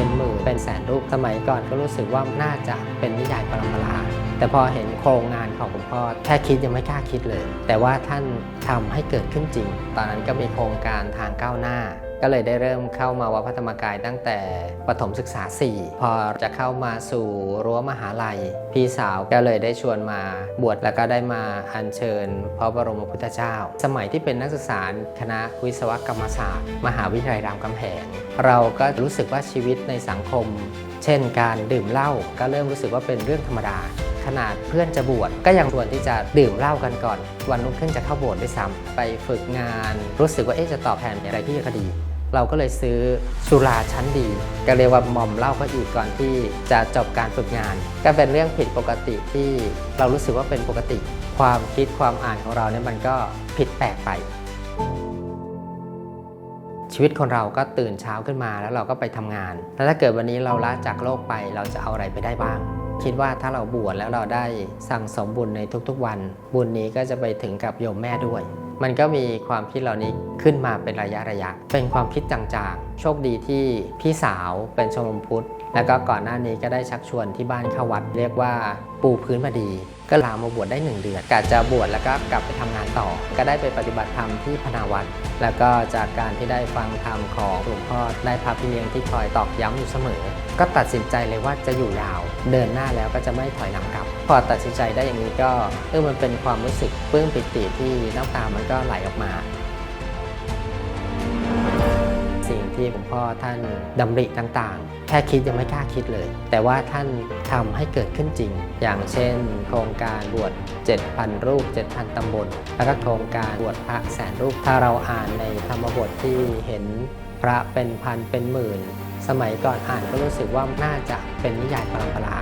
เป็นหมื่นเป็นแสนรูปสมัยก่อนก็รู้สึกว่าน่าจะเป็นนิยายปรมปราแต่พอเห็นโครงงานของคุณพ่อแค่คิดยังไม่กล้าคิดเลย แต่ว่าท่านทำให้เกิดขึ้นจริง ตอนนั้นก็มีโครงการทางก้าวหน้า ก็เลยได้เริ่มเข้ามาวัดพระธรรมกายตั้งแต่ประถมศึกษา 4 พอจะเข้ามาสู่รั้วมหาลัย พี่สาวก็เลยได้ชวนมาบวชแล้วก็ได้มาอัญเชิญ พระบรมพุทธเจ้า สมัยที่เป็นนักศึกษาคณะวิศวกรรมศาสตร์ มหาวิทยาลัยรามคำแหงเราก็รู้สึกว่าชีวิตในสังคม เช่นการดื่มเหล้าก็เริ่มรู้สึกว่าเป็นเรื่องธรรมดาขนาดเพื่อนจะบวชก็ยังชวนที่จะดื่มเหล้ากันก่อน วันรุ่งขึ้นจะเข้าโบสถ์ด้วยซ้ำไปฝึกงาน รู้สึกว่าเอ๊ะจะตอบแทนอะไรที่คดี เราก็เลยซื้อสุราชั้นดี ก็เรียกว่าหม่อมเหล้าก็อีกก่อนที่จะจบการฝึกงาน ก็เป็นเรื่องผิดปกติที่เรารู้สึกว่าเป็นปกติ ความคิดความอ่านของเราเนี่ยมันก็ผิดแปลกไปชีวิตคนเราก็ตื่นเช้าขึ้นมาแล้วเราก็ไปทำงาน แล้วถ้าเกิดวันนี้เราละจากโลกไปเราจะเอาอะไรไปได้บ้าง คิดว่าถ้าเราบวชแล้วเราได้สั่งสมบุญในทุกๆวัน บุญนี้ก็จะไปถึงกับโยมแม่ด้วย มันก็มีความคิดเหล่านี้ขึ้นมาเป็นระยะระยะ เป็นความคิดจางๆ โชคดีที่พี่สาวเป็นชมรมพุทธ แล้วก็ก่อนหน้านี้ก็ได้ชักชวนที่บ้านเข้าวัด เรียกว่าปูพื้นมาดี ก็ลามาบวชได้หนึ่งเดือนกะจะบวชแล้วก็กลับไปทำงานต่อ ก็ได้ไปปฏิบัติธรรมที่พนาวัดแล้วก็จากการที่ได้ฟังธรรมของหลวงพ่อได้พระพี่เลี้ยงที่คอยตอกย้ำอยู่เสมอ ก็ตัดสินใจเลยว่าจะอยู่ยาว เดินหน้าแล้วก็จะไม่ถอยหลังกลับ พอตัดสินใจได้อย่างนี้ก็เออมันเป็นความรู้สึกปลื้มปิติที่น้ำตามันก็ไหลออกมา ที่หลวงพ่อท่านดำริต่างๆ แค่คิดยังไม่กล้าคิดเลย แต่ว่าท่านทำให้เกิดขึ้นจริง อย่างเช่น โครงการบวช 7,000 รูป 7,000ตำบล แล้วก็โครงการบวชพระแสนรูป ถ้าเราอ่านในธรรมบทที่เห็นพระเป็นพันเป็นหมื่น สมัยก่อนอ่านก็รู้สึกว่าน่าจะเป็นนิยายปรำปรา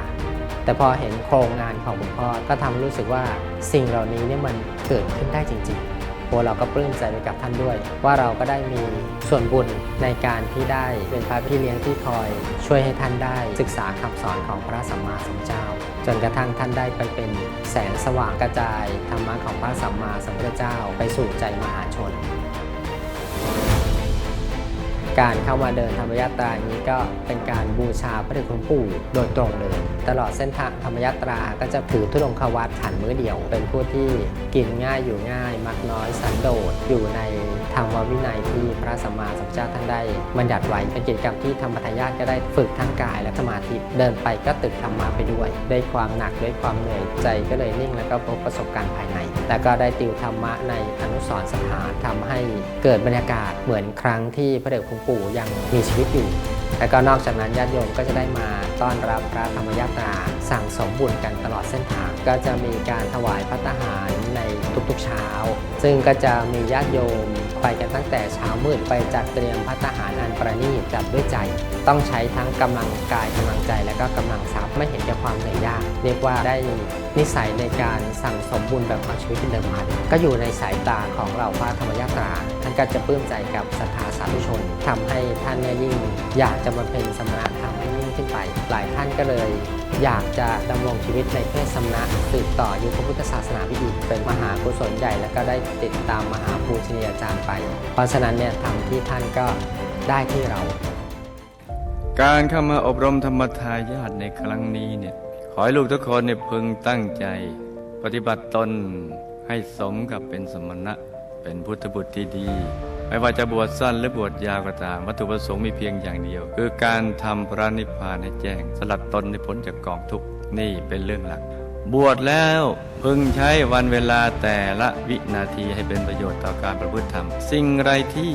แต่พอเห็นโครงงานของหลวงพ่อก็ทำให้รู้สึกว่าสิ่งเหล่านี้เนี่ยมันเกิดขึ้นได้จริง ๆ พวกเราก็ปลื้มใจไปกับท่านด้วย ว่าเราก็ได้มีส่วนบุญในการที่ได้เป็นพระพี่เลี้ยงที่คอยช่วยให้ท่านได้ ศึกษาคำสอนของพระสัมมาสัมพุทธเจ้า จนกระทั่งท่านได้ไปเป็นแสงสว่างกระจายธรรมะของพระสัมมาสัมพุทธเจ้า ไปสู่ใจมหาชน การเข้ามาเดินธรรมยาตราอย่านี้ก็เป็นการบูชาพระเดชคุณปู่โดยตรงเลย ตลอดเส้นทางธรรมยาตราก็จะถือธุดงควัตฉันมื้อเดียว เป็นผู้ที่กินง่ายอยู่ง่าย มักน้อยสันโดษอยู่ในธรรมวินัยที่พระสัมมาสัมพุทธเจ้าท่านได้บัญญัติไว้เป็นกิจกรรมที่ธรรมทายาทก็ได้ฝึกทั้งกายและสมาธิเดินไปก็ตึกธรรมะไปด้วยด้วยความหนักด้วยความเหนื่อยใจก็เลยนิ่งแล้วก็พบประสบการณ์ภายใน แล้วก็ได้ติวธรรมะในอนุสรสถานทำให้เกิดบรรยากาศเหมือนครั้งที่พระเดชคุณปู่ยังมีชีวิตอยู่ แล้วก็นอกจากนั้นญาติโยมก็จะได้มาต้อนรับพระธรรมยาตราสั่งสมบุญกันตลอดเส้นทาง ก็จะมีการถวายพระทหารในทุกๆเช้า ซึ่งก็จะมีญาติโยมไปกันตั้งแต่เช้ามืดไปจัดเตรียมพระทหารอันประณีตจัดด้วยใจ ต้องใช้ทั้งกำลังกายกำลังใจ และก็กำลังทรัพย์ไม่เห็นแก่ความเหนื่อยยาก เรียกว่าได้นิสัยในการสั่งสมบุญแบบเอาชีวิตเป็นเดิมพันก็อยู่ในสายตาของเราพระธรรมยาตรา ก็จะปลื้มใจกับศรัทธาสาธุชนทำให้ท่านเนี่ยยิ่งอยากจะมาเป็นสมณธรรมให้ยิ่งขึ้นไป หลายท่านก็เลย อยากจะดำรงชีวิตในเพศสมณะสืบต่อยุคพระพุทธศาสนาวิอีกเป็นมหากุศลใหญ่ แล้วก็ได้ติดตามมหาภูชนียาจารย์ไป เพราะฉะนั้นเนี่ยทำที่ท่านก็ได้ที่เรา การเข้ามาอบรมธรรมทายาทในครั้งนี้เนี่ยขอให้ลูกทุกคนเนี่ยพึงตั้งใจ ปฏิบัติตนให้สมกับเป็นสมณะ เป็นพุทธบุตรที่ดี ไม่ว่าจะบวชสั้นหรือบวชยาวก็ตาม วัตถุประสงค์มีเพียงอย่างเดียว คือการทำพระนิพพานให้แจ้ง สลัดตนให้พ้นจากกองทุกข์นี่เป็นเรื่องหลัก บวชแล้วพึงใช้วันเวลาแต่ละวินาทีให้เป็นประโยชน์ต่อการประพฤติธรรม สิ่งไรที่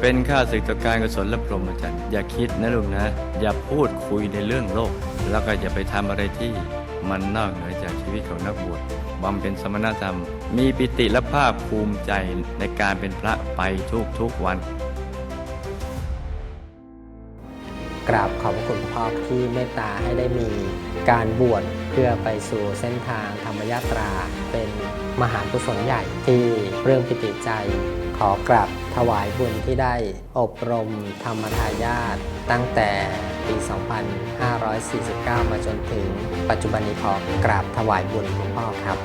เป็นค่าศึกต่อการกุศลและพรหมจรรย์อย่าคิดนะลูกนะ อย่าพูดคุยในเรื่องโลก แล้วก็อย่าไปทำอะไรที่มันนอกเหนือจากชีวิตของนักบวช บำเพ็ญสมณธรรม มีปิติและภาคภูมิใจในการเป็นพระไปทุกๆวัน กราบขอบพระคุณพ่อที่เมตตาให้ได้มีการบวชเพื่อไปสู่เส้นทางธรรมยาตรา เป็นมหากุศลใหญ่ที่เรื่องปิติใจ อกราบถวายบุญที่ได้อบรมธรรมทายาทตั้งแต่ปี 2549 มาจนถึงปัจจุบันนี้ขอกราบถวายบุญหลวงพ่อครับ